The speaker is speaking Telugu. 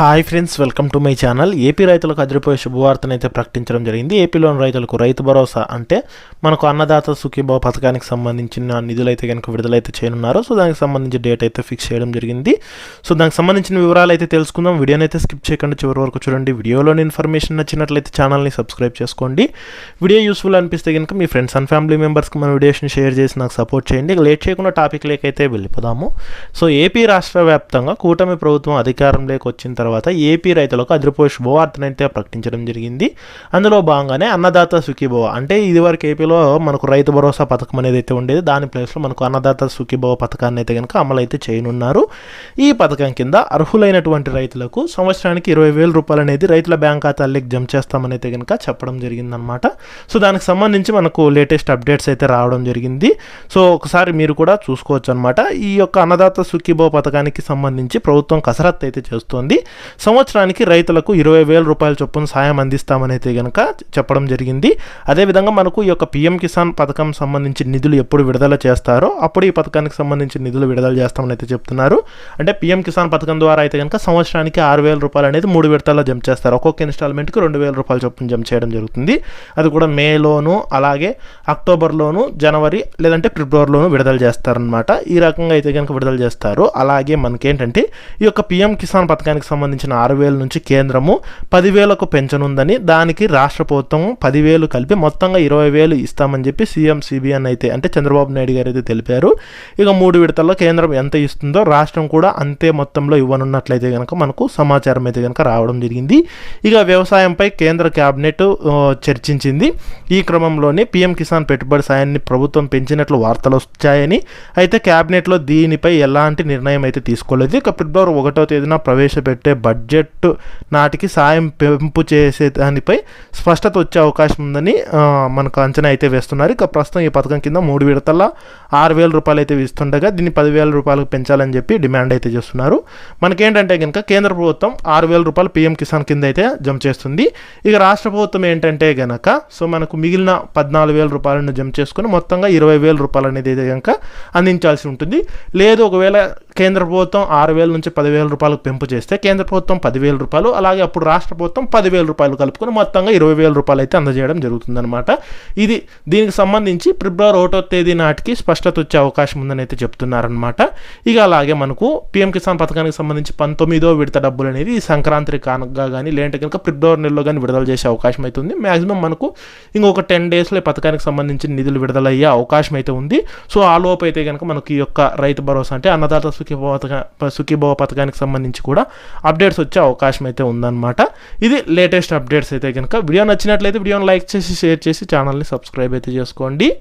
Hi friends welcome to my channel. AP రైతులకు అదిరిపోయే శుభవార్తను అయితే ప్రకటించడం జరిగింది. ఏపీలోని రైతులకు రైతు భరోసా అంటే మనకు అన్నదాత సుఖీభావ పథకానికి సంబంధించిన నిధులు అయితే కనుక విడుదలైతే చేయనున్నారు. సో దానికి సంబంధించి డేట్ అయితే ఫిక్స్ చేయడం జరిగింది. సో దానికి సంబంధించిన వివరాలు అయితే తెలుసుకుందాం. వీడియోని అయితే స్కిప్ చేయకుండా చివరి వరకు చూడండి. వీడియోలోని ఇన్ఫర్మేషన్ నచ్చినట్లయితే ఛానల్ని సబ్స్క్రైబ్ చేసుకోండి. వీడియో యూస్ఫుల్ అనిపిస్తే కనుక మీ ఫ్రెండ్స్ అండ్ ఫ్యామిలీ మెంబర్స్కి మన వీడియోస్ని షేర్ చేసి నాకు సపోర్ట్ చేయండి. లేట్ చేయకుండా టాపిక్ లేకైతే వెళ్ళిపోదాము. సో ఏపీ రాష్ట్ర వ్యాప్తంగా కూటమి ప్రభుత్వం అధికారంలోకి వచ్చిన తర్వాత తర్వాత ఏపీ రైతులకు అదిరిపోయే శుభవార్తను అయితే ప్రకటించడం జరిగింది. అందులో భాగంగానే అన్నదాత సుఖీభవ అంటే ఇదివరకు ఏపీలో మనకు రైతు భరోసా పథకం అనేది అయితే ఉండేది దాని ప్లేస్లో మనకు అన్నదాత సుఖీభవ పథకాన్ని అయితే కనుక అమలు అయితే చేయనున్నారు. ఈ పథకం కింద అర్హులైనటువంటి రైతులకు సంవత్సరానికి ఇరవై వేల రూపాయలు అనేది రైతుల బ్యాంక్ ఖాతాలకు జమ చేస్తామని అయితే కనుక చెప్పడం జరిగిందనమాట సో దానికి సంబంధించి మనకు లేటెస్ట్ అప్డేట్స్ అయితే రావడం జరిగింది. సో ఒకసారి మీరు కూడా చూసుకోవచ్చు అనమాట ఈ యొక్క అన్నదాత సుఖీభవ పథకానికి సంబంధించి ప్రభుత్వం కసరత్తు అయితే చేస్తోంది. సంవత్సరానికి రైతులకు ఇరవై వేల రూపాయల చొప్పున సాయం అందిస్తామని అయితే కనుక చెప్పడం జరిగింది. అదేవిధంగా మనకు ఈ యొక్క పిఎం కిసాన్ పథకం సంబంధించి నిధులు ఎప్పుడు విడుదల చేస్తారో అప్పుడు ఈ పథకానికి సంబంధించి నిధులు విడుదల చేస్తామని అయితే చెప్తున్నారు. అంటే పిఎం కిసాన్ పథకం ద్వారా అయితే కనుక సంవత్సరానికి ఆరు వేల రూపాయలు అనేది మూడు విడతల్లో జమ చేస్తారు. ఒక్కొక్క ఇన్స్టాల్మెంట్కి రెండు వేల రూపాయల చొప్పున జమ చేయడం జరుగుతుంది. అది కూడా మేలోను అలాగే అక్టోబర్లోను జనవరి లేదంటే ఫిబ్రవరిలోను విడుదల చేస్తారనమాట ఈ రకంగా అయితే కనుక విడుదల చేస్తారు. అలాగే మనకేంటంటే ఈ యొక్క పిఎం కిసాన్ పథకానికి సంబంధించిన ఆరు వేల నుంచి కేంద్రము పదివేలకు పెంచనుందని దానికి రాష్ట్ర ప్రభుత్వం పదివేలు కలిపి మొత్తంగా ఇరవై వేలు ఇస్తామని చెప్పి సీఎం సిబిఎన్ అయితే అంటే చంద్రబాబు నాయుడు గారు అయితే తెలిపారు. ఇక మూడు విడతల్లో కేంద్రం ఎంత ఇస్తుందో రాష్ట్రం కూడా అంతే మొత్తంలో ఇవ్వనున్నట్లయితే కనుక మనకు సమాచారం అయితే కనుక రావడం జరిగింది. ఇక వ్యవసాయంపై కేంద్ర కేబినెట్ చర్చించింది. ఈ క్రమంలోనే పీఎం కిసాన్ పెట్టుబడి సాయాన్ని ప్రభుత్వం పెంచినట్లు వార్తలు వచ్చాయని అయితే కేబినెట్లో దీనిపై ఎలాంటి నిర్ణయం అయితే తీసుకోలేదు. ఇక ఫిబ్రవరి ఒకటో తేదీన ప్రవేశపెట్టే బడ్జెట్ నాటికి సాయం పెంపు చేసే దానిపై స్పష్టత వచ్చే అవకాశం ఉందని మనకు అంచనా అయితే వేస్తున్నారు. ఇక ప్రస్తుతం ఈ పథకం కింద మూడు విడతల ఆరు వేల రూపాయలు అయితే ఇస్తుండగా దీన్ని పదివేల రూపాయలకు పెంచాలని చెప్పి డిమాండ్ అయితే చేస్తున్నారు. మనకేంటంటే కనుక కేంద్ర ప్రభుత్వం ఆరు వేల రూపాయలు పీఎం కిసాన్ కింద అయితే జమ చేస్తుంది. ఇక రాష్ట్ర ప్రభుత్వం ఏంటంటే కనుక సో మనకు మిగిలిన పద్నాలుగు వేల రూపాయలను జమ చేసుకుని మొత్తంగా ఇరవై వేల రూపాయలు అనేది అయితే కనుక అందించాల్సి ఉంటుంది. లేదు ఒకవేళ కేంద్ర ప్రభుత్వం ఆరు వేల నుంచి పదివేల రూపాయలకు పెంపు చేస్తే కేంద్ర ప్రభుత్వం పదివేల రూపాయలు అలాగే అప్పుడు రాష్ట్ర ప్రభుత్వం పదివేల రూపాయలు కలుపుకొని మొత్తంగా ఇరవై వేల రూపాయలు అయితే అందజేయడం జరుగుతుందన్నమాట. ఇది దీనికి సంబంధించి ఫిబ్రవరి ఒకటో తేదీ నాటికి స్పష్టత వచ్చే అవకాశం ఉందని అయితే చెప్తున్నారనమాట ఇక అలాగే మనకు పిఎం కిసాన్ పథకానికి సంబంధించి పంతొమ్మిదో విడత డబ్బులు అనేది ఈ సంక్రాంతి కానుకగా కానీ లేదంటే కనుక ఫిబ్రవరి నెలలో కానీ విడుదల చేసే అవకాశం అయితే ఉంది. మాక్సిమం మనకు ఇంకొక టెన్ డేస్లో ఈ పథకానికి సంబంధించిన నిధులు విడుదలయ్యే అవకాశం అయితే ఉంది. సో ఆ లోపు అయితే కనుక మనకి ఈ యొక్క రైతు భరోసా అంటే అన్నదాత సుఖీభవ పథక సుఖీభవ పథకానికి సంబంధించి కూడా అప్డేట్స్ వచ్చే అవకాశం అయితే ఉందన్నమాట. ఇది లేటెస్ట్ అప్డేట్స్ అయితే కనుక వీడియో నచ్చినట్లయితే వీడియోని లైక్ చేసి షేర్ చేసి ఛానల్ని సబ్స్క్రైబ్ అయితే చేసుకోండి.